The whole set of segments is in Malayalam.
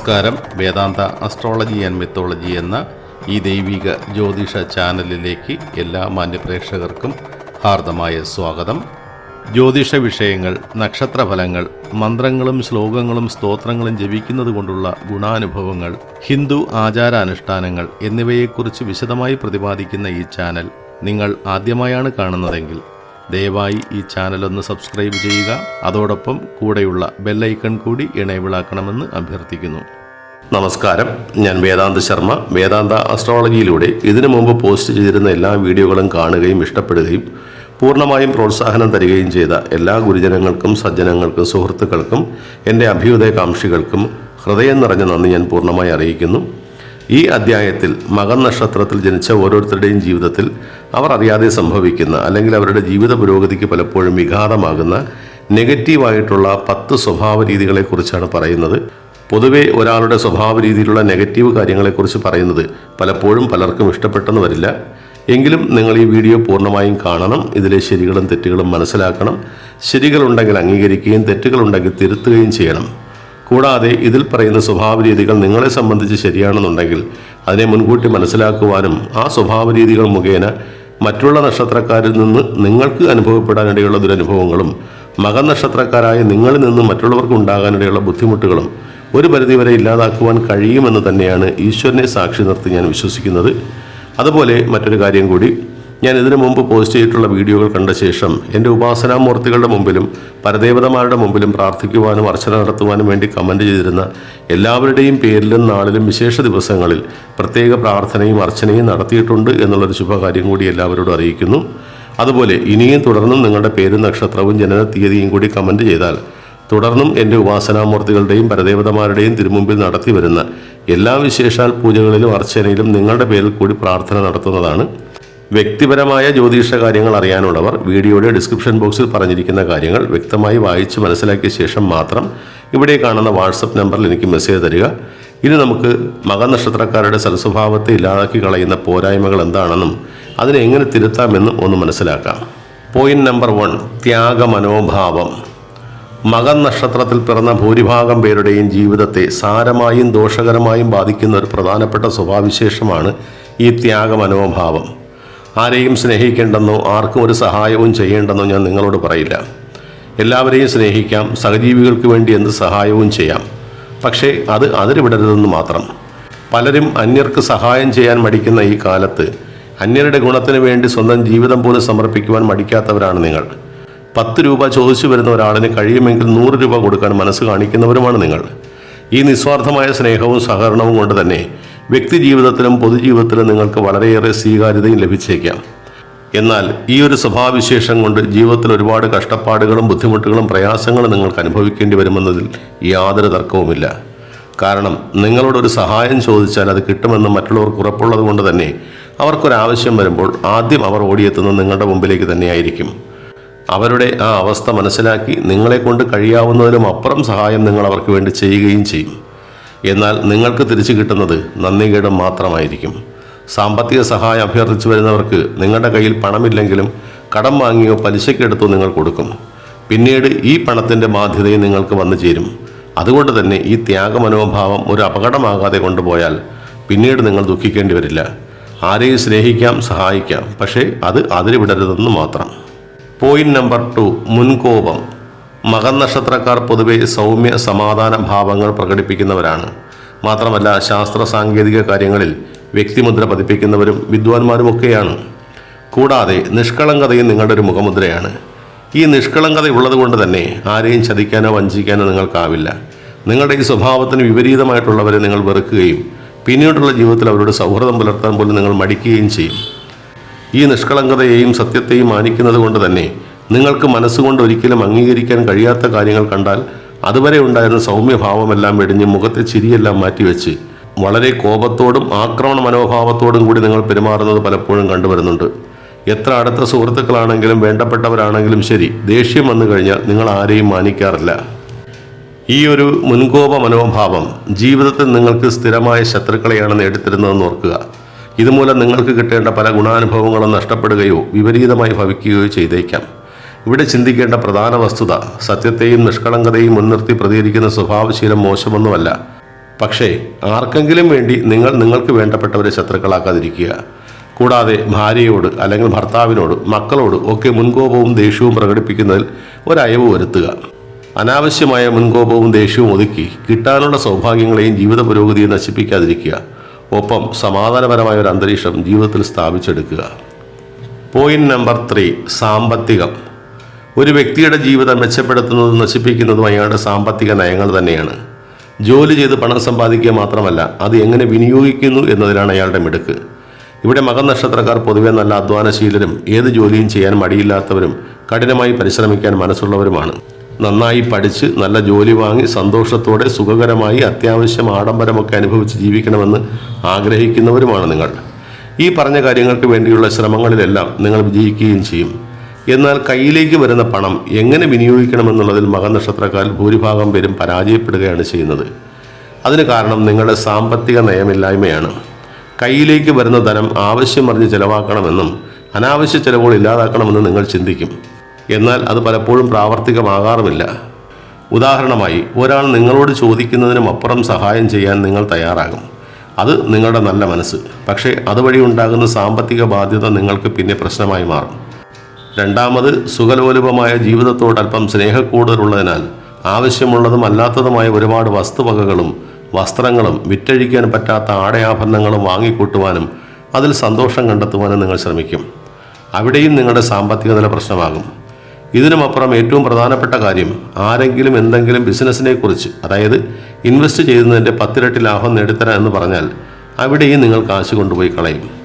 നമസ്കാരം. വേദാന്ത അസ്ട്രോളജി ആൻഡ് മിത്തോളജി എന്ന ഈ ദൈവിക ജ്യോതിഷ ചാനലിലേക്ക് എല്ലാ മാന്യപ്രേക്ഷകർക്കും ഹാർദമായ സ്വാഗതം. ജ്യോതിഷ വിഷയങ്ങൾ നക്ഷത്രഫലങ്ങൾ മന്ത്രങ്ങളും ശ്ലോകങ്ങളും സ്തോത്രങ്ങളും ജപിക്കുന്നത് കൊണ്ടുള്ള ഗുണാനുഭവങ്ങൾ ഹിന്ദു ആചാരാനുഷ്ഠാനങ്ങൾ എന്നിവയെക്കുറിച്ച് വിശദമായി പ്രതിപാദിക്കുന്ന ഈ ചാനൽ നിങ്ങൾ ആദ്യമായാണ് കാണുന്നതെങ്കിൽ ദയവായി ഈ ചാനൽ ഒന്ന് സബ്സ്ക്രൈബ് ചെയ്യുക. അതോടൊപ്പം കൂടെയുള്ള ബെല്ലൈക്കൺ കൂടി ഇണയവിളാക്കണമെന്ന് അഭ്യർത്ഥിക്കുന്നു. നമസ്കാരം. ഞാൻ വേദാന്ത ശർമ്മ. വേദാന്ത അസ്ട്രോളജിയിലൂടെ ഇതിനു മുമ്പ് പോസ്റ്റ് ചെയ്തിരുന്ന എല്ലാ വീഡിയോകളും കാണുകയും ഇഷ്ടപ്പെടുകയും പൂർണമായും പ്രോത്സാഹനം തരികയും ചെയ്ത എല്ലാ ഗുരുജനങ്ങൾക്കും സജ്ജനങ്ങൾക്കും സുഹൃത്തുക്കൾക്കും എന്റെ അഭ്യുദയകാംക്ഷികൾക്കും ഹൃദയം നിറഞ്ഞ നന്ദി ഞാൻ പൂർണമായി അറിയിക്കുന്നു. ഈ അധ്യായത്തിൽ മകൻ നക്ഷത്രത്തിൽ ജനിച്ച ഓരോരുത്തരുടെയും ജീവിതത്തിൽ അവർ അറിയാതെ സംഭവിക്കുന്ന അല്ലെങ്കിൽ അവരുടെ ജീവിത പുരോഗതിക്ക് പലപ്പോഴും വിഘാതമാകുന്ന നെഗറ്റീവായിട്ടുള്ള പത്ത് സ്വഭാവ രീതികളെക്കുറിച്ചാണ് പറയുന്നത്. പൊതുവേ ഒരാളുടെ സ്വഭാവ രീതിയിലുള്ള നെഗറ്റീവ് കാര്യങ്ങളെക്കുറിച്ച് പറയുന്നത് പലപ്പോഴും പലർക്കും ഇഷ്ടപ്പെട്ടെന്ന് വരില്ല. എങ്കിലും നിങ്ങൾ ഈ വീഡിയോ പൂർണമായും കാണണം ഇതിലെ ശരികളും തെറ്റുകളും മനസ്സിലാക്കണം ശരികളുണ്ടെങ്കിൽ അംഗീകരിക്കുകയും തെറ്റുകളുണ്ടെങ്കിൽ തിരുത്തുകയും ചെയ്യണം. കൂടാതെ ഇതിൽ പറയുന്ന സ്വഭാവ രീതികൾ നിങ്ങളെ സംബന്ധിച്ച് ശരിയാണെന്നുണ്ടെങ്കിൽ അതിനെ മുൻകൂട്ടി മനസ്സിലാക്കുവാനും ആ സ്വഭാവ രീതികൾ മുഖേന മറ്റുള്ള നക്ഷത്രക്കാരിൽ നിന്ന് നിങ്ങൾക്ക് അനുഭവപ്പെടാനിടയുള്ള ദുരനുഭവങ്ങളും മകൻ നക്ഷത്രക്കാരായ നിങ്ങളിൽ നിന്ന് മറ്റുള്ളവർക്ക് ഉണ്ടാകാനിടയുള്ള ബുദ്ധിമുട്ടുകളും ഒരു പരിധിവരെ ഇല്ലാതാക്കുവാൻ കഴിയുമെന്ന് തന്നെയാണ് ഈശ്വരനെ സാക്ഷി നിർത്തി ഞാൻ വിശ്വസിക്കുന്നത്. അതുപോലെ മറ്റൊരു കാര്യം കൂടി. ഞാൻ ഇതിനു മുമ്പ് പോസ്റ്റ് ചെയ്തിട്ടുള്ള വീഡിയോകൾ കണ്ട ശേഷം എന്റെ ഉപാസനാമൂർത്തികളുടെ മുമ്പിലും പരദേവതമാരുടെ മുമ്പിലും പ്രാർത്ഥിക്കുവാനും അർച്ചന നടത്തുവാനും വേണ്ടി കമന്റ് ചെയ്തിരുന്ന എല്ലാവരുടെയും പേരിലും നാളിലും വിശേഷ ദിവസങ്ങളിൽ പ്രത്യേക പ്രാർത്ഥനയും അർച്ചനയും നടത്തിയിട്ടുണ്ട് എന്നുള്ളൊരു ശുഭകാര്യം കൂടി എല്ലാവരോടും അറിയിക്കുന്നു. അതുപോലെ ഇനിയും തുടർന്നും നിങ്ങളുടെ പേരും നക്ഷത്രവും ജനന തീയതിയും കൂടി കമന്റ് ചെയ്താൽ തുടർന്നും എന്റെ ഉപാസനാമൂർത്തികളുടെയും പരദേവതമാരുടെയും തിരുമുമ്പിൽ നടത്തി വരുന്ന എല്ലാ വിശേഷാൽ പൂജകളിലും അർച്ചനയിലും നിങ്ങളുടെ പേരിൽ കൂടി പ്രാർത്ഥന നടത്തുന്നതാണ്. വ്യക്തിപരമായ ജ്യോതിഷ കാര്യങ്ങൾ അറിയാനുള്ളവർ വീഡിയോയുടെ ഡിസ്ക്രിപ്ഷൻ ബോക്സിൽ പറഞ്ഞിരിക്കുന്ന കാര്യങ്ങൾ വ്യക്തമായി വായിച്ച് മനസ്സിലാക്കിയ ശേഷം മാത്രം ഇവിടെ കാണുന്ന വാട്സപ്പ് നമ്പറിൽ എനിക്ക് മെസ്സേജ് തരിക. ഇനി നമുക്ക് മകൻ നക്ഷത്രക്കാരുടെ സൽസ്വഭാവത്തെ ഇല്ലാതാക്കി കളയുന്ന പോരായ്മകൾ എന്താണെന്നും അതിനെ എങ്ങനെ തിരുത്താമെന്നും ഒന്ന് മനസ്സിലാക്കാം. പോയിന്റ് നമ്പർ വൺ ത്യാഗമനോഭാവം. മകൻ നക്ഷത്രത്തിൽ പിറന്ന ഭൂരിഭാഗം പേരുടെയും ജീവിതത്തെ സാരമായും ദോഷകരമായും ബാധിക്കുന്ന ഒരു പ്രധാനപ്പെട്ട സ്വഭാവവിശേഷമാണ് ഈ ത്യാഗമനോഭാവം. ആരെയും സ്നേഹിക്കേണ്ടെന്നോ ആർക്കും ഒരു സഹായവും ചെയ്യേണ്ടെന്നോ ഞാൻ നിങ്ങളോട് പറയില്ല. എല്ലാവരെയും സ്നേഹിക്കാം സഹജീവികൾക്ക് വേണ്ടി എന്ത് സഹായവും ചെയ്യാം. പക്ഷേ അത് അതിരുവിടരുതെന്ന് മാത്രം. പലരും അന്യർക്ക് സഹായം ചെയ്യാൻ മടിക്കുന്ന ഈ കാലത്ത് അന്യരുടെ ഗുണത്തിന് വേണ്ടി സ്വന്തം ജീവിതം പോലും സമർപ്പിക്കുവാൻ മടിക്കാത്തവരാണ് നിങ്ങൾ. പത്ത് രൂപ ചോദിച്ചു വരുന്ന ഒരാളിന് കഴിയുമെങ്കിൽ നൂറ് രൂപ കൊടുക്കാൻ മനസ്സ് കാണിക്കുന്നവരുമാണ് നിങ്ങൾ. ഈ നിസ്വാർത്ഥമായ സ്നേഹവും സഹകരണവും കൊണ്ട് തന്നെ വ്യക്തി ജീവിതത്തിലും പൊതുജീവിതത്തിലും നിങ്ങൾക്ക് വളരെയേറെ സ്വീകാര്യതയും ലഭിച്ചേക്കാം. എന്നാൽ ഈ ഒരു സ്വഭാവവിശേഷം കൊണ്ട് ജീവിതത്തിൽ ഒരുപാട് കഷ്ടപ്പാടുകളും ബുദ്ധിമുട്ടുകളും പ്രയാസങ്ങളും നിങ്ങൾക്ക് അനുഭവിക്കേണ്ടി വരുമെന്നതിൽ യാതൊരു തർക്കവുമില്ല. കാരണം നിങ്ങളോടൊരു സഹായം ചോദിച്ചാൽ അത് കിട്ടുമെന്ന് മറ്റുള്ളവർക്ക് ഉറപ്പുള്ളത് കൊണ്ട് തന്നെ അവർക്കൊരാവശ്യം വരുമ്പോൾ ആദ്യം അവർ ഓടിയെത്തുന്നത് നിങ്ങളുടെ മുമ്പിലേക്ക് തന്നെയായിരിക്കും. അവരുടെ ആ അവസ്ഥ മനസ്സിലാക്കി നിങ്ങളെ കൊണ്ട് കഴിയാവുന്നതിനും അപ്പുറം സഹായം നിങ്ങൾ അവർക്ക് വേണ്ടി ചെയ്യുകയും ചെയ്യും. എന്നാൽ നിങ്ങൾക്ക് തിരിച്ചു കിട്ടുന്നത് നന്ദികേടും മാത്രമായിരിക്കും. സാമ്പത്തിക സഹായം അഭ്യർത്ഥിച്ചു വരുന്നവർക്ക് നിങ്ങളുടെ കയ്യിൽ പണമില്ലെങ്കിലും കടം വാങ്ങിയോ പലിശക്കെടുത്തോ നിങ്ങൾ കൊടുക്കും. പിന്നീട് ഈ പണത്തിന്റെ ബാധ്യതയും നിങ്ങൾക്ക് വന്നു ചേരും. അതുകൊണ്ട് തന്നെ ഈ ത്യാഗമനോഭാവം ഒരു അപകടമാകാതെ കൊണ്ടുപോയാൽ പിന്നീട് നിങ്ങൾ ദുഃഖിക്കേണ്ടി വരില്ല. ആരെയും സ്നേഹിക്കാം സഹായിക്കാം. പക്ഷേ അത് അതിരുവിടരുതെന്ന് മാത്രം. പോയിന്റ് നമ്പർ ടു മുൻകോപം. മകൻ നക്ഷത്രക്കാർ പൊതുവെ സൗമ്യ സമാധാന ഭാവങ്ങൾ പ്രകടിപ്പിക്കുന്നവരാണ്. മാത്രമല്ല ശാസ്ത്ര സാങ്കേതിക കാര്യങ്ങളിൽ വ്യക്തിമുദ്ര പതിപ്പിക്കുന്നവരും വിദ്വാൻമാരുമൊക്കെയാണ്. കൂടാതെ നിഷ്കളങ്കതയും നിങ്ങളുടെ ഒരു മുഖമുദ്രയാണ്. ഈ നിഷ്കളങ്കത ഉള്ളതുകൊണ്ട് തന്നെ ആരെയും ചതിക്കാനോ വഞ്ചിക്കാനോ നിങ്ങൾക്കാവില്ല. നിങ്ങളുടെ ഈ സ്വഭാവത്തിന് വിപരീതമായിട്ടുള്ളവരെ നിങ്ങൾ വെറുക്കുകയും പിന്നീടുള്ള ജീവിതത്തിൽ അവരുടെ സൗഹൃദം പുലർത്താൻ പോലും നിങ്ങൾ മടിക്കുകയും ചെയ്യും. ഈ നിഷ്കളങ്കതയെയും സത്യത്തെയും മാനിക്കുന്നത് കൊണ്ട് തന്നെ നിങ്ങൾക്ക് മനസ്സുകൊണ്ട് ഒരിക്കലും അംഗീകരിക്കാൻ കഴിയാത്ത കാര്യങ്ങൾ കണ്ടാൽ അതുവരെ ഉണ്ടായിരുന്ന സൗമ്യഭാവമെല്ലാം വെടിഞ്ഞ് മുഖത്തെ ചിരിയെല്ലാം മാറ്റിവെച്ച് വളരെ കോപത്തോടും ആക്രമണ മനോഭാവത്തോടും കൂടി നിങ്ങൾ പെരുമാറുന്നത് പലപ്പോഴും കണ്ടുവരുന്നുണ്ട്. എത്ര അടുത്ത സുഹൃത്തുക്കളാണെങ്കിലും വേണ്ടപ്പെട്ടവരാണെങ്കിലും ശരി ദേഷ്യം വന്നു കഴിഞ്ഞാൽ നിങ്ങൾ ആരെയും മാനിക്കാറില്ല. ഈ ഒരു മുൻകോപ മനോഭാവം ജീവിതത്തിൽ നിങ്ങൾക്ക് സ്ഥിരമായ ശത്രുക്കളെയാണ് നേടിത്തരുന്നതെന്ന് ഓർക്കുക. ഇതുമൂലം നിങ്ങൾക്ക് കിട്ടേണ്ട പല ഗുണാനുഭവങ്ങളും നഷ്ടപ്പെടുകയോ വിപരീതമായി ഭവിക്കുകയോ ചെയ്തേക്കാം. ഇവിടെ ചിന്തിക്കേണ്ട പ്രധാന വസ്തുത സത്യത്തെയും നിഷ്കളങ്കതയും മുൻനിർത്തി പ്രതികരിക്കുന്ന സ്വഭാവശീലം മോശമൊന്നുമല്ല. പക്ഷേ ആർക്കെങ്കിലും വേണ്ടി നിങ്ങൾ നിങ്ങൾക്ക് വേണ്ടപ്പെട്ടവരെ ശത്രുക്കളാക്കാതിരിക്കുക. കൂടാതെ ഭാര്യയോട് അല്ലെങ്കിൽ ഭർത്താവിനോട് മക്കളോട് ഒക്കെ മുൻകോപവും ദേഷ്യവും പ്രകടിപ്പിക്കുന്നതിൽ ഒരയവ് വരുത്തുക. അനാവശ്യമായ മുൻകോപവും ദേഷ്യവും ഒതുക്കി കിട്ടാനുള്ള സൗഭാഗ്യങ്ങളെയും ജീവിത പുരോഗതിയും നശിപ്പിക്കാതിരിക്കുക. ഒപ്പം സമാധാനപരമായ ഒരു അന്തരീക്ഷം ജീവിതത്തിൽ സ്ഥാപിച്ചെടുക്കുക. പോയിന്റ് നമ്പർ ത്രീ സാമ്പത്തികം. ഒരു വ്യക്തിയുടെ ജീവിതം മെച്ചപ്പെടുത്തുന്നതും നശിപ്പിക്കുന്നതും അയാളുടെ സാമ്പത്തിക നയങ്ങൾ തന്നെയാണ്. ജോലി ചെയ്ത് പണം സമ്പാദിക്കുക മാത്രമല്ല അത് എങ്ങനെ വിനിയോഗിക്കുന്നു എന്നതിലാണ് അയാളുടെ മിടുക്ക്. ഇവിടെ മകൻ നക്ഷത്രക്കാർ പൊതുവെ നല്ല അധ്വാനശീലരും ഏത് ജോലിയും ചെയ്യാൻ മടിയില്ലാത്തവരും കഠിനമായി പരിശ്രമിക്കാൻ മനസ്സുള്ളവരുമാണ്. നന്നായി പഠിച്ച് നല്ല ജോലി വാങ്ങി സന്തോഷത്തോടെ സുഖകരമായി അത്യാവശ്യം ആഡംബരമൊക്കെ അനുഭവിച്ച് ജീവിക്കണമെന്ന് ആഗ്രഹിക്കുന്നവരുമാണ് നിങ്ങൾ. ഈ പറഞ്ഞ കാര്യങ്ങൾക്ക് വേണ്ടിയുള്ള ശ്രമങ്ങളിലെല്ലാം നിങ്ങൾ വിജയിക്കുകയും ചെയ്യും. എന്നാൽ കയ്യിലേക്ക് വരുന്ന പണം എങ്ങനെ വിനിയോഗിക്കണമെന്നുള്ളതിൽ മകനക്ഷത്രക്കാർ ഭൂരിഭാഗം പേരും പരാജയപ്പെടുകയാണ് ചെയ്യുന്നത്. അതിന് കാരണം നിങ്ങളുടെ സാമ്പത്തിക നയമില്ലായ്മയാണ്. കയ്യിലേക്ക് വരുന്ന ധനം ആവശ്യം അറിഞ്ഞ് ചെലവാക്കണമെന്നും അനാവശ്യ ചിലവുകൾ ഇല്ലാതാക്കണമെന്നും നിങ്ങൾ ചിന്തിക്കും. എന്നാൽ അത് പലപ്പോഴും പ്രാവർത്തികമാകാറുമില്ല. ഉദാഹരണമായി ഒരാൾ നിങ്ങളോട് ചോദിക്കുന്നതിനും അപ്പുറം സഹായം ചെയ്യാൻ നിങ്ങൾ തയ്യാറാകും. അത് നിങ്ങളുടെ നല്ല മനസ്സ്. പക്ഷേ അതുവഴി ഉണ്ടാകുന്ന സാമ്പത്തിക ബാധ്യത നിങ്ങൾക്ക് പിന്നെ പ്രശ്നമായി മാറും. രണ്ടാമത് സുഖലോലുപമായ ജീവിതത്തോട് അല്പം സ്നേഹക്കൂടുതലുള്ളതിനാൽ ആവശ്യമുള്ളതും അല്ലാത്തതുമായ ഒരുപാട് വസ്തുവകകളും വസ്ത്രങ്ങളും വിറ്റഴിക്കാൻ പറ്റാത്ത ആടയാഭരണങ്ങളും വാങ്ങിക്കൂട്ടുവാനും അതിൽ സന്തോഷം കണ്ടെത്തുവാനും നിങ്ങൾ ശ്രമിക്കും. അവിടെയും നിങ്ങളുടെ സാമ്പത്തിക നില പ്രശ്നമാകും ഇതിനുമപ്പുറം ഏറ്റവും പ്രധാനപ്പെട്ട കാര്യം ആരെങ്കിലും എന്തെങ്കിലും ബിസിനസ്സിനെ കുറിച്ച് അതായത് ഇൻവെസ്റ്റ് ചെയ്യുന്നതിന്റെ പത്തിരട്ടി ലാഭം നേടിത്തരാം എന്ന് പറഞ്ഞാൽ അവിടെയും നിങ്ങൾ കാശ് കൊണ്ടുപോയി കളയും.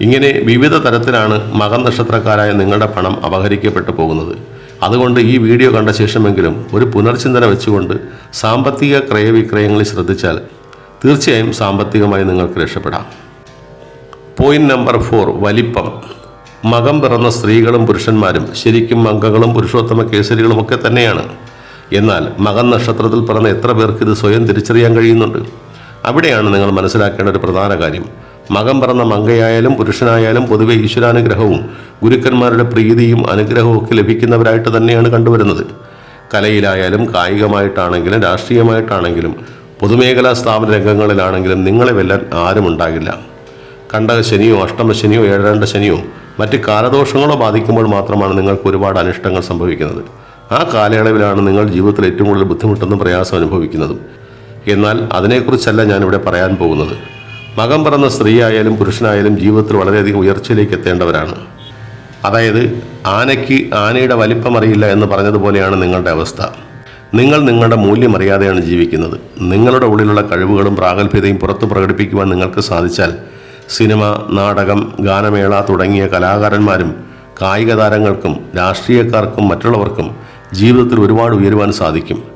ഇങ്ങനെ വിവിധ തരത്തിലാണ് മകൻ നക്ഷത്രക്കാരായ നിങ്ങളുടെ പണം അപഹരിക്കപ്പെട്ടു പോകുന്നത്. അതുകൊണ്ട് ഈ വീഡിയോ കണ്ട ശേഷമെങ്കിലും ഒരു പുനർചിന്തന വെച്ചുകൊണ്ട് സാമ്പത്തിക ക്രയവിക്രയങ്ങളിൽ ശ്രദ്ധിച്ചാൽ തീർച്ചയായും സാമ്പത്തികമായി നിങ്ങൾക്ക് രക്ഷപ്പെടാം. പോയിന്റ് നമ്പർ ഫോർ വലിപ്പം. മകം പിറന്ന സ്ത്രീകളും പുരുഷന്മാരും ശരിക്കും അംഗങ്ങളും പുരുഷോത്തമ കേസരികളും ഒക്കെ തന്നെയാണ്. എന്നാൽ മകൻ നക്ഷത്രത്തിൽ പിറന്ന എത്ര പേർക്ക് ഇത് സ്വയം തിരിച്ചറിയാൻ കഴിയുന്നുണ്ട്? അവിടെയാണ് നിങ്ങൾ മനസ്സിലാക്കേണ്ട ഒരു പ്രധാന കാര്യം. മകം പറന്ന മങ്കയായാലും പുരുഷനായാലും പൊതുവെ ഈശ്വരാനുഗ്രഹവും ഗുരുക്കന്മാരുടെ പ്രീതിയും അനുഗ്രഹവും ഒക്കെ ലഭിക്കുന്നവരായിട്ട് തന്നെയാണ് കണ്ടുവരുന്നത്. കലയിലായാലും കായികമായിട്ടാണെങ്കിലും രാഷ്ട്രീയമായിട്ടാണെങ്കിലും പൊതുമേഖലാ സ്ഥാപന രംഗങ്ങളിലാണെങ്കിലും നിങ്ങളെ വെല്ലാൻ ആരും ഉണ്ടാകില്ല. കണ്ടക ശനിയോ അഷ്ടമശനിയോ ഏഴാണ്ട ശനിയോ മറ്റ് കാലദോഷങ്ങളോ ബാധിക്കുമ്പോൾ മാത്രമാണ് നിങ്ങൾക്ക് ഒരുപാട് അനിഷ്ടങ്ങൾ സംഭവിക്കുന്നത്. ആ കാലയളവിലാണ് നിങ്ങൾ ജീവിതത്തിൽ ഏറ്റവും കൂടുതൽ ബുദ്ധിമുട്ടെന്നും പ്രയാസം അനുഭവിക്കുന്നതും. എന്നാൽ അതിനെക്കുറിച്ചല്ല ഞാനിവിടെ പറയാൻ പോകുന്നത്. മകം പിറന്ന സ്ത്രീയായാലും പുരുഷനായാലും ജീവിതത്തിൽ വളരെയധികം ഉയർച്ചയിലേക്ക് എത്തേണ്ടവരാണ്. അതായത് ആനയ്ക്ക് ആനയുടെ വലിപ്പം അറിയില്ല എന്ന് പറഞ്ഞതുപോലെയാണ് നിങ്ങളുടെ അവസ്ഥ. നിങ്ങൾ നിങ്ങളുടെ മൂല്യം അറിയാതെയാണ് ജീവിക്കുന്നത്. നിങ്ങളുടെ ഉള്ളിലുള്ള കഴിവുകളും പ്രാഗൽഭ്യതയും പുറത്തു പ്രകടിപ്പിക്കുവാൻ നിങ്ങൾക്ക് സാധിച്ചാൽ സിനിമ നാടകം ഗാനമേള തുടങ്ങിയ കലാകാരന്മാരും കായിക താരങ്ങൾക്കും രാഷ്ട്രീയക്കാർക്കും മറ്റുള്ളവർക്കും ജീവിതത്തിൽ ഒരുപാട് ഉയരുവാൻ സാധിക്കും.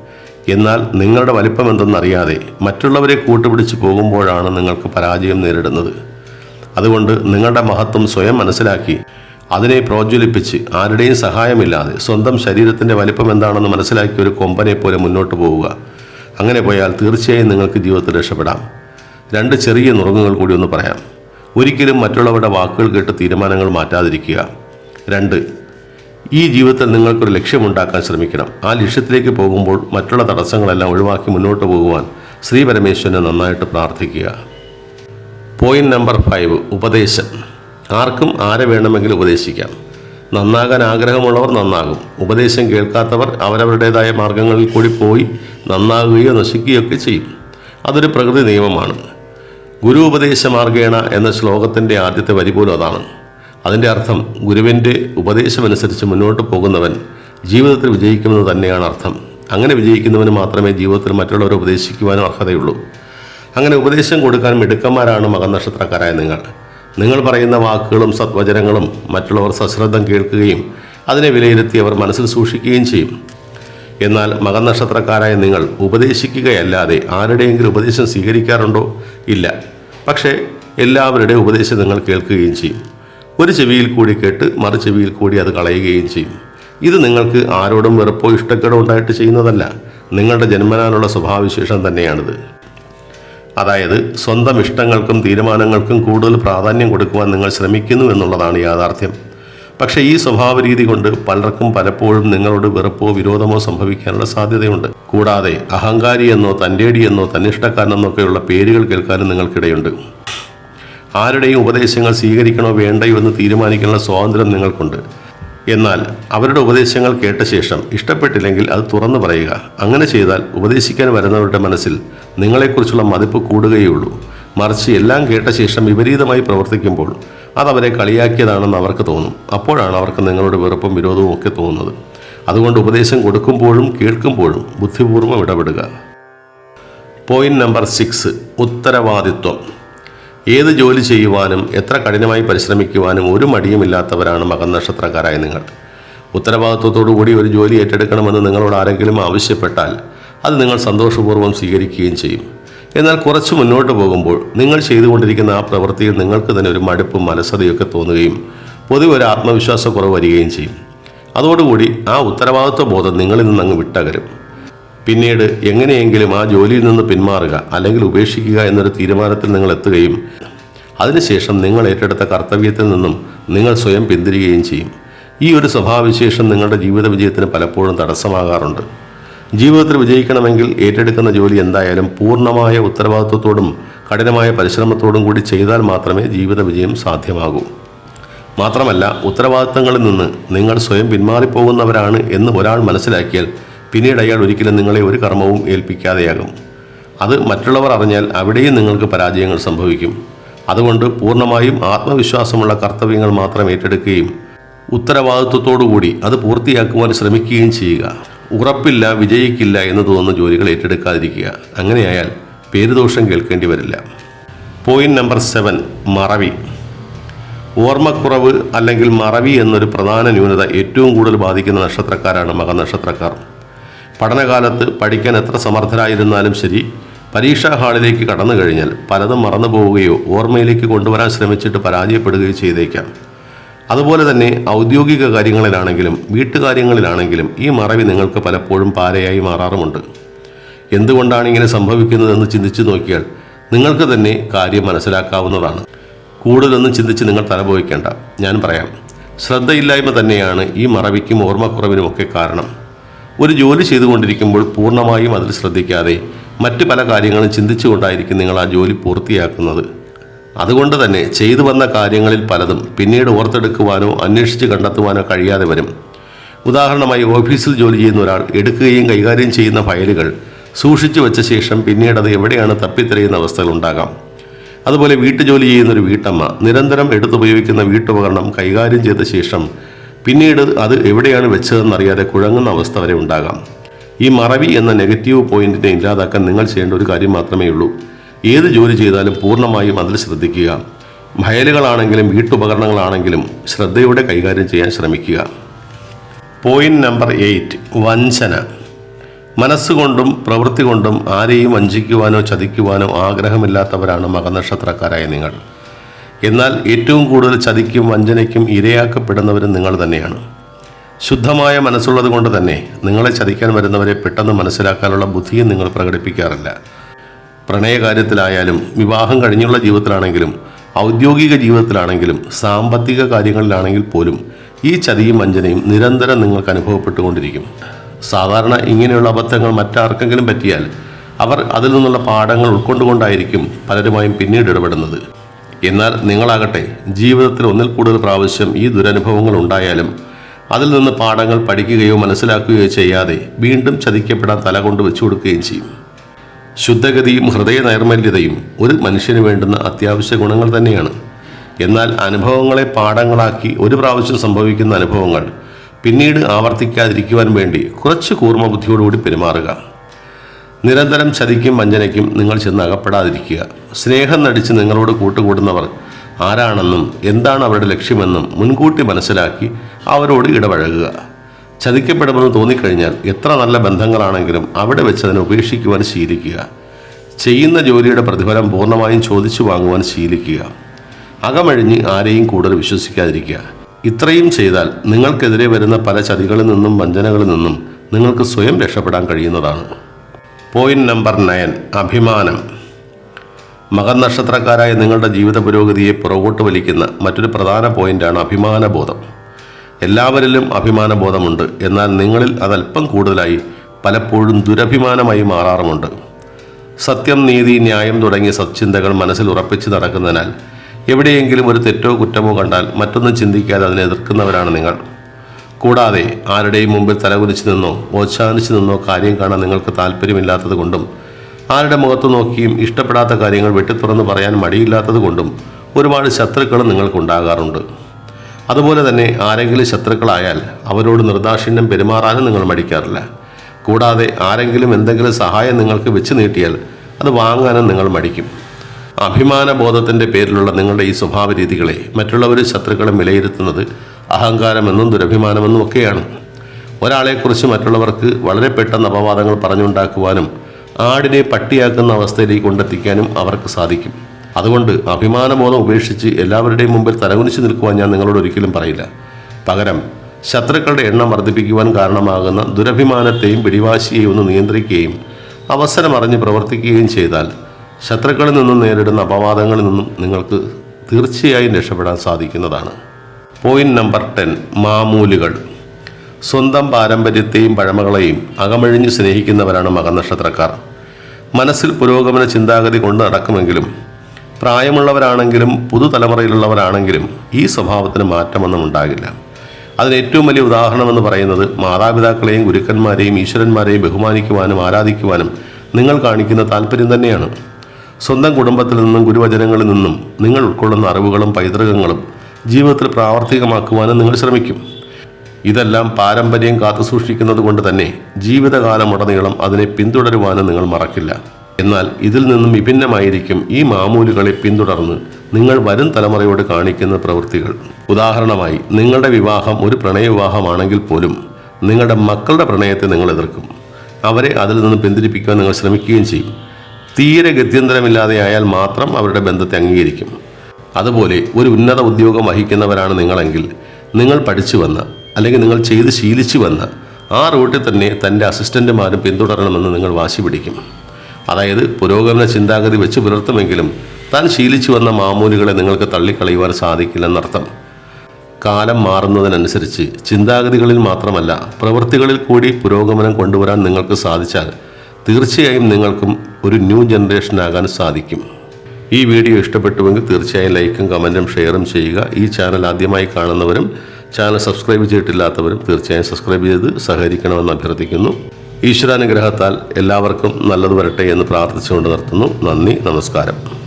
എന്നാൽ നിങ്ങളുടെ വലിപ്പം എന്തെന്നറിയാതെ മറ്റുള്ളവരെ കൂട്ടുപിടിച്ച് പോകുമ്പോഴാണ് നിങ്ങൾക്ക് പരാജയം നേരിടുന്നത്. അതുകൊണ്ട് നിങ്ങളുടെ മഹത്വം സ്വയം മനസ്സിലാക്കി അതിനെ പ്രോജ്വലിപ്പിച്ച് ആരുടെയും സഹായമില്ലാതെ സ്വന്തം ശരീരത്തിന്റെ വലിപ്പം എന്താണെന്ന് മനസ്സിലാക്കി ഒരു കൊമ്പനെ പോലെ മുന്നോട്ട് പോവുക. അങ്ങനെ പോയാൽ തീർച്ചയായും നിങ്ങൾക്ക് ജീവിതത്തിൽ രക്ഷപ്പെടാം. രണ്ട് ചെറിയ നുറുങ്ങുകൾ കൂടി ഒന്ന് പറയാം. ഒരിക്കലും മറ്റുള്ളവരുടെ വാക്കുകൾ കേട്ട് തീരുമാനങ്ങൾ മാറ്റാതിരിക്കുക. രണ്ട് ഈ ജീവിതത്തിൽ നിങ്ങൾക്കൊരു ലക്ഷ്യമുണ്ടാക്കാൻ ശ്രമിക്കണം. ആ ലക്ഷ്യത്തിലേക്ക് പോകുമ്പോൾ മറ്റുള്ള തടസ്സങ്ങളെല്ലാം ഒഴിവാക്കി മുന്നോട്ട് പോകുവാൻ ശ്രീ പരമേശ്വരനെ നന്നായിട്ട് പ്രാർത്ഥിക്കുക. പോയിന്റ് നമ്പർ ഫൈവ് ഉപദേശം. ആർക്കും ആരെ വേണമെങ്കിലും ഉപദേശിക്കാം. നന്നാകാൻ ആഗ്രഹമുള്ളവർ നന്നാകും. ഉപദേശം കേൾക്കാത്തവർ അവരവരുടേതായ മാർഗങ്ങളിൽ കൂടി പോയി നന്നാകുകയോ നശിക്കുകയോ ഒക്കെ ചെയ്യും. അതൊരു പ്രകൃതി നിയമമാണ്. ഗുരു ഉപദേശ മാർഗേണ എന്ന ശ്ലോകത്തിന്റെ ആദ്യത്തെ വരി പോലും അതാണ്. അതിന്റെ അർത്ഥം ഗുരുവിന്റെ ഉപദേശമനുസരിച്ച് മുന്നോട്ട് പോകുന്നവൻ ജീവിതത്തിൽ വിജയിക്കുമെന്ന് തന്നെയാണ് അർത്ഥം. അങ്ങനെ വിജയിക്കുന്നവന് മാത്രമേ ജീവിതത്തിൽ മറ്റുള്ളവരെ ഉപദേശിക്കുവാനും അർഹതയുള്ളൂ. അങ്ങനെ ഉപദേശം കൊടുക്കാൻ മിടുക്കന്മാരാണ് മകനക്ഷത്രക്കാരായ നിങ്ങൾ. നിങ്ങൾ പറയുന്ന വാക്കുകളും സദ്വചനങ്ങളും മറ്റുള്ളവർ സശ്രദ്ധം കേൾക്കുകയും അതിനെ വിലയിരുത്തി അവർ മനസ്സിൽ സൂക്ഷിക്കുകയും ചെയ്യും. എന്നാൽ മകനക്ഷത്രക്കാരായ നിങ്ങൾ ഉപദേശിക്കുകയല്ലാതെ ആരുടെയെങ്കിലും ഉപദേശം സ്വീകരിക്കാറുണ്ടോ? ഇല്ല. പക്ഷേ എല്ലാവരുടെയും ഉപദേശം നിങ്ങൾ കേൾക്കുകയും ചെയ്യും. ഒരു ചെവിയിൽ കൂടി കേട്ട് മറു ചെവിയിൽ കൂടി അത് കളയുകയും ചെയ്യും. ഇത് നിങ്ങൾക്ക് ആരോടും വെറുപ്പോ ഇഷ്ടക്കേടോ ഉണ്ടായിട്ട് ചെയ്യുന്നതല്ല. നിങ്ങളുടെ ജന്മനാലുള്ള സ്വഭാവവിശേഷം തന്നെയാണിത്. അതായത് സ്വന്തം ഇഷ്ടങ്ങൾക്കും തീരുമാനങ്ങൾക്കും കൂടുതൽ പ്രാധാന്യം കൊടുക്കുവാൻ നിങ്ങൾ ശ്രമിക്കുന്നു എന്നുള്ളതാണ് യാഥാർത്ഥ്യം. പക്ഷേ ഈ സ്വഭാവ രീതി കൊണ്ട് പലർക്കും പലപ്പോഴും നിങ്ങളോട് വെറുപ്പോ വിരോധമോ സംഭവിക്കാനുള്ള സാധ്യതയുണ്ട്. കൂടാതെ അഹങ്കാരിയെന്നോ എന്നോ തന്റെടി എന്നോ തന്നിഷ്ടക്കാരനെന്നൊക്കെയുള്ള പേരുകൾ കേൾക്കാനും നിങ്ങൾക്കിടയുണ്ട്. ആരുടെയും ഉപദേശങ്ങൾ സ്വീകരിക്കണോ വേണ്ടയോ എന്ന് തീരുമാനിക്കാനുള്ള സ്വാതന്ത്ര്യം നിങ്ങൾക്കുണ്ട്. എന്നാൽ അവരുടെ ഉപദേശങ്ങൾ കേട്ട ശേഷം ഇഷ്ടപ്പെട്ടില്ലെങ്കിൽ അത് തുറന്നു പറയുക. അങ്ങനെ ചെയ്താൽ ഉപദേശിക്കാൻ വരുന്നവരുടെ മനസ്സിൽ നിങ്ങളെക്കുറിച്ചുള്ള മതിപ്പ് കൂടുകയുള്ളൂ മറിച്ച് എല്ലാം കേട്ട ശേഷം വിപരീതമായി പ്രവർത്തിക്കുമ്പോൾ അതവരെ കളിയാക്കിയതാണെന്ന് അവർക്ക് തോന്നും. അപ്പോഴാണ് അവർക്ക് നിങ്ങളുടെ വെറുപ്പും വിരോധവും ഒക്കെ തോന്നുന്നത്. അതുകൊണ്ട് ഉപദേശം കൊടുക്കുമ്പോഴും കേൾക്കുമ്പോഴും ബുദ്ധിപൂർവം ഇടപെടുക. Point number six. ഉത്തരവാദിത്വം. ഏത് ജോലി ചെയ്യുവാനും എത്ര കഠിനമായി പരിശ്രമിക്കുവാനും ഒരു മടിയുമില്ലാത്തവരാണ് മകൻ നക്ഷത്രക്കാരായ നിങ്ങൾ. ഉത്തരവാദിത്വത്തോടു കൂടി ഒരു ജോലി ഏറ്റെടുക്കണമെന്ന് നിങ്ങളോട് ആരെങ്കിലും ആവശ്യപ്പെട്ടാൽ അത് നിങ്ങൾ സന്തോഷപൂർവം സ്വീകരിക്കുകയും ചെയ്യും. എന്നാൽ കുറച്ച് മുന്നോട്ട് പോകുമ്പോൾ നിങ്ങൾ ചെയ്തുകൊണ്ടിരിക്കുന്ന ആ പ്രവൃത്തിയിൽ നിങ്ങൾക്ക് തന്നെ ഒരു മടുപ്പും മനസ്സതയൊക്കെ തോന്നുകയും പൊതുവെ ഒരു ആത്മവിശ്വാസക്കുറവ് വരികയും ചെയ്യും. അതോടുകൂടി ആ ഉത്തരവാദിത്വ ബോധം നിങ്ങളിൽ നിന്ന് അങ്ങ് വിട്ടകരും. പിന്നീട് എങ്ങനെയെങ്കിലും ആ ജോലിയിൽ നിന്ന് പിന്മാറുക അല്ലെങ്കിൽ ഉപേക്ഷിക്കുക എന്നൊരു തീരുമാനത്തിൽ നിങ്ങൾ എത്തുകയും അതിനുശേഷം നിങ്ങൾ ഏറ്റെടുത്ത കർത്തവ്യത്തിൽ നിന്നും നിങ്ങൾ സ്വയം പിന്തിരികയും ചെയ്യും. ഈ ഒരു സ്വഭാവവിശേഷം നിങ്ങളുടെ ജീവിത വിജയത്തിന് പലപ്പോഴും തടസ്സമാകാറുണ്ട്. ജീവിതത്തിൽ വിജയിക്കണമെങ്കിൽ ഏറ്റെടുക്കുന്ന ജോലി എന്തായാലും പൂർണമായ ഉത്തരവാദിത്വത്തോടും കഠിനമായ പരിശ്രമത്തോടും കൂടി ചെയ്താൽ മാത്രമേ ജീവിത വിജയം സാധ്യമാകൂ. മാത്രമല്ല ഉത്തരവാദിത്തങ്ങളിൽ നിന്ന് നിങ്ങൾ സ്വയം പിന്മാറിപ്പോകുന്നവരാണ് എന്ന് ഒരാൾ മനസ്സിലാക്കിയാൽ പിന്നീട് അയാൾ ഒരിക്കലും നിങ്ങളെ ഒരു കർമ്മവും ഏൽപ്പിക്കാതെയാകും. അത് മറ്റുള്ളവർ അറിഞ്ഞാൽ അവിടെയും നിങ്ങൾക്ക് പരാജയങ്ങൾ സംഭവിക്കും. അതുകൊണ്ട് പൂർണമായും ആത്മവിശ്വാസമുള്ള കർത്തവ്യങ്ങൾ മാത്രം ഏറ്റെടുക്കുകയും ഉത്തരവാദിത്വത്തോടുകൂടി അത് പൂർത്തിയാക്കുവാൻ ശ്രമിക്കുകയും ചെയ്യുക. ഉറപ്പില്ല വിജയിക്കില്ല എന്ന് തോന്നുന്ന ജോലികൾ ഏറ്റെടുക്കാതിരിക്കുക. അങ്ങനെയായാൽ പേരുദോഷം കേൾക്കേണ്ടി വരില്ല. പോയിന്റ് നമ്പർ സെവൻ മറവി. ഓർമ്മക്കുറവ് അല്ലെങ്കിൽ മറവി എന്നൊരു പ്രധാന ന്യൂനത ഏറ്റവും കൂടുതൽ ബാധിക്കുന്ന നക്ഷത്രക്കാരാണ് മകനക്ഷത്രക്കാർ. പഠനകാലത്ത് പഠിക്കാൻ എത്ര സമർത്ഥരായിരുന്നാലും ശരി പരീക്ഷാ ഹാളിലേക്ക് കടന്നു കഴിഞ്ഞാൽ പലതും മറന്നു പോവുകയോ ഓർമ്മയിലേക്ക് കൊണ്ടുവരാൻ ശ്രമിച്ചിട്ട് പരാജയപ്പെടുകയോ ചെയ്തേക്കാം. അതുപോലെ തന്നെ ഔദ്യോഗിക കാര്യങ്ങളിലാണെങ്കിലും വീട്ടുകാര്യങ്ങളിലാണെങ്കിലും ഈ മറവി നിങ്ങൾക്ക് പലപ്പോഴും പാരയായി മാറാറുമുണ്ട്. എന്തുകൊണ്ടാണ് ഇങ്ങനെ സംഭവിക്കുന്നതെന്ന് ചിന്തിച്ചു നോക്കിയാൽ നിങ്ങൾക്ക് തന്നെ കാര്യം മനസ്സിലാക്കാവുന്നതാണ്. കൂടുതലൊന്നും ചിന്തിച്ച് നിങ്ങൾ തലപോയിക്കേണ്ട. ഞാൻ പറയാം ശ്രദ്ധയില്ലായ്മ തന്നെയാണ് ഈ മറവിക്കും ഓർമ്മക്കുറവിനുമൊക്കെ കാരണം. ഒരു ജോലി ചെയ്തുകൊണ്ടിരിക്കുമ്പോൾ പൂർണമായും അതിൽ ശ്രദ്ധിക്കാതെ മറ്റ് പല കാര്യങ്ങളും ചിന്തിച്ചുകൊണ്ടായിരിക്കും നിങ്ങൾ ആ ജോലി പൂർത്തിയാക്കുന്നത്. അതുകൊണ്ട് തന്നെ ചെയ്തു വന്ന കാര്യങ്ങളിൽ പലതും പിന്നീട് ഓർത്തെടുക്കുവാനോ അന്വേഷിച്ച് കണ്ടെത്തുവാനോ കഴിയാതെ വരും. ഉദാഹരണമായി ഓഫീസിൽ ജോലി ചെയ്യുന്ന ഒരാൾ എടുക്കുകയും കൈകാര്യം ചെയ്യുന്ന ഫയലുകൾ സൂക്ഷിച്ചു വെച്ച ശേഷം പിന്നീട് അത് എവിടെയാണ് തപ്പിത്തെറിയുന്ന അവസ്ഥകൾ ഉണ്ടാകാം. അതുപോലെ വീട്ടുജോലി ചെയ്യുന്ന ഒരു വീട്ടമ്മ നിരന്തരം എടുത്തുപയോഗിക്കുന്ന വീട്ടുപകരണം കൈകാര്യം ചെയ്ത ശേഷം പിന്നീട് അത് എവിടെയാണ് വെച്ചതെന്ന് അറിയാതെ കുഴങ്ങുന്ന അവസ്ഥ വരെ ഉണ്ടാകാം. ഈ മറവി എന്ന നെഗറ്റീവ് പോയിന്റിനെ ഇല്ലാതാക്കാൻ നിങ്ങൾ ചെയ്യേണ്ട ഒരു കാര്യം മാത്രമേ ഉള്ളൂ. ഏത് ജോലി ചെയ്താലും പൂർണമായും അതിൽ ശ്രദ്ധിക്കുക. ഫയലുകളാണെങ്കിലും വീട്ടുപകരണങ്ങളാണെങ്കിലും ശ്രദ്ധയോടെ കൈകാര്യം ചെയ്യാൻ ശ്രമിക്കുക. പോയിന്റ് നമ്പർ എയ്റ്റ് വഞ്ചന. മനസ്സുകൊണ്ടും പ്രവൃത്തി കൊണ്ടും ആരെയും വഞ്ചിക്കുവാനോ ചതിക്കുവാനോ ആഗ്രഹമില്ലാത്തവരാണ് മകനക്ഷത്രക്കാരായ നിങ്ങൾ. എന്നാൽ ഏറ്റവും കൂടുതൽ ചതിക്കും വഞ്ചനയ്ക്കും ഇരയാക്കപ്പെടുന്നവരും നിങ്ങൾ തന്നെയാണ്. ശുദ്ധമായ മനസ്സുള്ളത് കൊണ്ട് തന്നെ നിങ്ങളെ ചതിക്കാൻ വരുന്നവരെ പെട്ടെന്ന് മനസ്സിലാക്കാനുള്ള ബുദ്ധിയും നിങ്ങൾ പ്രകടിപ്പിക്കാറില്ല. പ്രണയകാര്യത്തിലായാലും വിവാഹം കഴിഞ്ഞുള്ള ജീവിതത്തിലാണെങ്കിലും ഔദ്യോഗിക ജീവിതത്തിലാണെങ്കിലും സാമ്പത്തിക കാര്യങ്ങളിലാണെങ്കിൽ പോലും ഈ ചതിയും വഞ്ചനയും നിരന്തരം നിങ്ങൾക്ക് അനുഭവപ്പെട്ടുകൊണ്ടിരിക്കും. സാധാരണ ഇങ്ങനെയുള്ള അബദ്ധങ്ങൾ മറ്റാർക്കെങ്കിലും പറ്റിയാൽ അവർ അതിൽ നിന്നുള്ള പാഠങ്ങൾ ഉൾക്കൊണ്ടുകൊണ്ടായിരിക്കും പലരുമായും പിന്നീട് ഇടപെടുന്നത്. എന്നാൽ നിങ്ങളാകട്ടെ ജീവിതത്തിൽ ഒന്നിൽ കൂടുതൽ പ്രാവശ്യം ഈ ദുരനുഭവങ്ങൾ ഉണ്ടായാലും അതിൽ നിന്ന് പാഠങ്ങൾ പഠിക്കുകയോ മനസ്സിലാക്കുകയോ ചെയ്യാതെ വീണ്ടും ചതിക്കപ്പെടാൻ തല കൊണ്ട് വെച്ചു കൊടുക്കുകയും ചെയ്യും. ശുദ്ധഗതിയും ഹൃദയ നൈർമല്യതയും ഒരു മനുഷ്യന് വേണ്ടുന്ന അത്യാവശ്യ ഗുണങ്ങൾ തന്നെയാണ്. എന്നാൽ അനുഭവങ്ങളെ പാഠങ്ങളാക്കി ഒരു പ്രാവശ്യം സംഭവിക്കുന്ന അനുഭവങ്ങൾ പിന്നീട് ആവർത്തിക്കാതിരിക്കുവാൻ വേണ്ടി കുറച്ച് കൂർമ്മ ബുദ്ധിയോടുകൂടി പെരുമാറുക. നിരന്തരം ചതിക്കും വഞ്ചനയ്ക്കും നിങ്ങൾ ചെന്ന് അകപ്പെടാതിരിക്കുക. സ്നേഹം നടിച്ച് നിങ്ങളോട് കൂട്ടുകൂടുന്നവർ ആരാണെന്നും എന്താണ് അവരുടെ ലക്ഷ്യമെന്നും മുൻകൂട്ടി മനസ്സിലാക്കി അവരോട് ഇടപഴകുക. ചതിക്കപ്പെടുമെന്ന് തോന്നിക്കഴിഞ്ഞാൽ എത്ര നല്ല ബന്ധങ്ങളാണെങ്കിലും അവിടെ വെച്ച് അതിനെ ഉപേക്ഷിക്കുവാൻ ശീലിക്കുക. ചെയ്യുന്ന ജോലിയുടെ പ്രതിഫലം പൂർണമായും ചോദിച്ചു വാങ്ങുവാൻ ശീലിക്കുക. അകമഴിഞ്ഞ് ആരെയും കൂടുതൽ വിശ്വസിക്കാതിരിക്കുക. ഇത്രയും ചെയ്താൽ നിങ്ങൾക്കെതിരെ വരുന്ന പല ചതികളിൽ നിന്നും വഞ്ചനകളിൽ നിന്നും നിങ്ങൾക്ക് സ്വയം രക്ഷപ്പെടാൻ കഴിയുന്നതാണ്. പോയിന്റ് നമ്പർ നയൻ അഭിമാനം. മകൻ നക്ഷത്രക്കാരായ നിങ്ങളുടെ ജീവിത പുരോഗതിയെ പുറകോട്ട് വലിക്കുന്ന മറ്റൊരു പ്രധാന പോയിന്റാണ് അഭിമാനബോധം. എല്ലാവരിലും അഭിമാനബോധമുണ്ട്. എന്നാൽ നിങ്ങളിൽ അതല്പം കൂടുതലായി പലപ്പോഴും ദുരഭിമാനമായി മാറാറുമുണ്ട്. സത്യം നീതി ന്യായം തുടങ്ങിയ സത്ചിന്തകൾ മനസ്സിൽ ഉറപ്പിച്ച് നടക്കുന്നതിനാൽ എവിടെയെങ്കിലും ഒരു തെറ്റോ കുറ്റമോ കണ്ടാൽ മറ്റൊന്നും ചിന്തിക്കാതെ അതിനെ എതിർക്കുന്നവരാണ് നിങ്ങൾ. കൂടാതെ ആരുടെയും മുമ്പിൽ തലകുലിച്ചു നിന്നോ ഓച്ഛാനിച്ചു നിന്നോ കാര്യം കാണാൻ നിങ്ങൾക്ക് താല്പര്യമില്ലാത്തത് കൊണ്ടും ആരുടെ മുഖത്ത് നോക്കിയും ഇഷ്ടപ്പെടാത്ത കാര്യങ്ങൾ വെട്ടിത്തുറന്ന് പറയാൻ മടിയില്ലാത്തത് കൊണ്ടും ഒരുപാട് ശത്രുക്കളും നിങ്ങൾക്കുണ്ടാകാറുണ്ട്. അതുപോലെ തന്നെ ആരെങ്കിലും ശത്രുക്കളായാൽ അവരോട് നിർദാക്ഷിണ്യം പെരുമാറാനും നിങ്ങൾ മടിക്കാറില്ല. കൂടാതെ ആരെങ്കിലും എന്തെങ്കിലും സഹായം നിങ്ങൾക്ക് വെച്ച് നീട്ടിയാൽ അത് വാങ്ങാനും നിങ്ങൾ മടിക്കും. അഭിമാന ബോധത്തിന്റെ പേരിലുള്ള നിങ്ങളുടെ ഈ സ്വഭാവ രീതികളെ മറ്റുള്ളവർ ശത്രുക്കളെ വിലയിരുത്തുന്നത് അഹങ്കാരമെന്നും ദുരഭിമാനമെന്നും ഒക്കെയാണ്. ഒരാളെക്കുറിച്ച് മറ്റുള്ളവർക്ക് വളരെ പെട്ടെന്ന് അപവാദങ്ങൾ പറഞ്ഞുണ്ടാക്കുവാനും ആടിനെ പട്ടിയാക്കുന്ന അവസ്ഥയിലേക്ക് കൊണ്ടെത്തിക്കാനും അവർക്ക് സാധിക്കും. അതുകൊണ്ട് അഭിമാനബോധം ഉപേക്ഷിച്ച് എല്ലാവരുടെയും മുമ്പിൽ തലകുനിച്ച് നിൽക്കുവാൻ ഞാൻ നിങ്ങളോട് ഒരിക്കലും പറയില്ല. പകരം ശത്രുക്കളുടെ എണ്ണം വർദ്ധിപ്പിക്കുവാൻ കാരണമാകുന്ന ദുരഭിമാനത്തെയും പിടിവാശിയെയും ഒന്ന് നിയന്ത്രിക്കുകയും അവസരമറിഞ്ഞ് പ്രവർത്തിക്കുകയും ചെയ്താൽ ശത്രുക്കളിൽ നിന്നും നേരിടുന്ന അപവാദങ്ങളിൽ നിന്നും നിങ്ങൾക്ക് തീർച്ചയായും രക്ഷപ്പെടാൻ സാധിക്കുന്നതാണ്. പോയിന്റ് നമ്പർ ടെൻ മാമൂലുകൾ. സ്വന്തം പാരമ്പര്യത്തെയും പഴമകളെയും അകമഴിഞ്ഞ് സ്നേഹിക്കുന്നവരാണ് മകനക്ഷത്രക്കാർ. മനസ്സിൽ പുരോഗമന ചിന്താഗതി കൊണ്ട് നടക്കുമെങ്കിലും പ്രായമുള്ളവരാണെങ്കിലും പുതുതലമുറയിലുള്ളവരാണെങ്കിലും ഈ സ്വഭാവത്തിന് മാറ്റമൊന്നും ഉണ്ടാകില്ല. അതിന് ഏറ്റവും വലിയ ഉദാഹരണമെന്ന് പറയുന്നത് മാതാപിതാക്കളെയും ഗുരുക്കന്മാരെയും ഈശ്വരന്മാരെയും ബഹുമാനിക്കുവാനും ആരാധിക്കുവാനും നിങ്ങൾ കാണിക്കുന്ന താല്പര്യം തന്നെയാണ്. സ്വന്തം കുടുംബത്തിൽ നിന്നും ഗുരുവചനങ്ങളിൽ നിന്നും നിങ്ങൾ ഉൾക്കൊള്ളുന്ന അറിവുകളും പൈതൃകങ്ങളും ജീവിതത്തിൽ പ്രാവർത്തികമാക്കുവാനും നിങ്ങൾ ശ്രമിക്കും. ഇതെല്ലാം പാരമ്പര്യം കാത്തുസൂക്ഷിക്കുന്നത് കൊണ്ട് തന്നെ ജീവിതകാലമുടനീളം അതിനെ പിന്തുടരുവാനും നിങ്ങൾ മറക്കില്ല. എന്നാൽ ഇതിൽ നിന്നും വിഭിന്നമായിരിക്കും ഈ മാമൂലുകളെ പിന്തുടർന്ന് നിങ്ങൾ വരും തലമുറയോട് കാണിക്കുന്ന പ്രവൃത്തികൾ. ഉദാഹരണമായി നിങ്ങളുടെ വിവാഹം ഒരു പ്രണയവിവാഹമാണെങ്കിൽ പോലും നിങ്ങളുടെ മക്കളുടെ പ്രണയത്തെ നിങ്ങൾ എതിർക്കും. അവരെ അതിൽ നിന്ന് പിന്തിരിപ്പിക്കാൻ നിങ്ങൾ ശ്രമിക്കുകയും ചെയ്യും. തീരെ ഗത്യന്തരമില്ലാതെയായാൽ മാത്രം അവരുടെ ബന്ധത്തെ അംഗീകരിക്കും. അതുപോലെ ഒരു ഉന്നത ഉദ്യോഗം വഹിക്കുന്നവരാണ് നിങ്ങളെങ്കിൽ നിങ്ങൾ പഠിച്ചു വന്ന അല്ലെങ്കിൽ നിങ്ങൾ ചെയ്ത് ശീലിച്ചു വന്ന ആ റൂട്ടിൽ തന്നെ തന്റെ അസിസ്റ്റന്റുമാരും പിന്തുടരണമെന്ന് നിങ്ങൾ വാശി പിടിക്കും. അതായത് പുരോഗമന ചിന്താഗതി വെച്ച് പുലർത്തുമെങ്കിലും താൻ ശീലിച്ചു വന്ന മാമൂലുകളെ നിങ്ങൾക്ക് തള്ളിക്കളയുവാൻ സാധിക്കില്ലെന്നർത്ഥം. കാലം മാറുന്നതിനനുസരിച്ച് ചിന്താഗതികളിൽ മാത്രമല്ല പ്രവൃത്തികളിൽ കൂടി പുരോഗമനം കൊണ്ടുവരാൻ നിങ്ങൾക്ക് സാധിച്ചാൽ തീർച്ചയായും നിങ്ങൾക്കും ഒരു ന്യൂ ജനറേഷനാകാൻ സാധിക്കും. ഈ വീഡിയോ ഇഷ്ടപ്പെട്ടുവെങ്കിൽ തീർച്ചയായും ലൈക്കും കമന്റും ഷെയറും ചെയ്യുക. ഈ ചാനൽ ആദ്യമായി കാണുന്നവരും ചാനൽ സബ്സ്ക്രൈബ് ചെയ്തിട്ടില്ലാത്തവരും തീർച്ചയായും സബ്സ്ക്രൈബ് ചെയ്ത് സഹകരിക്കണമെന്ന് അഭ്യർത്ഥിക്കുന്നു. ഈശ്വരാനുഗ്രഹത്താൽ എല്ലാവർക്കും നല്ലത് വരട്ടെ എന്ന് പ്രാർത്ഥിച്ചുകൊണ്ട് നിർത്തുന്നു. നന്ദി നമസ്കാരം.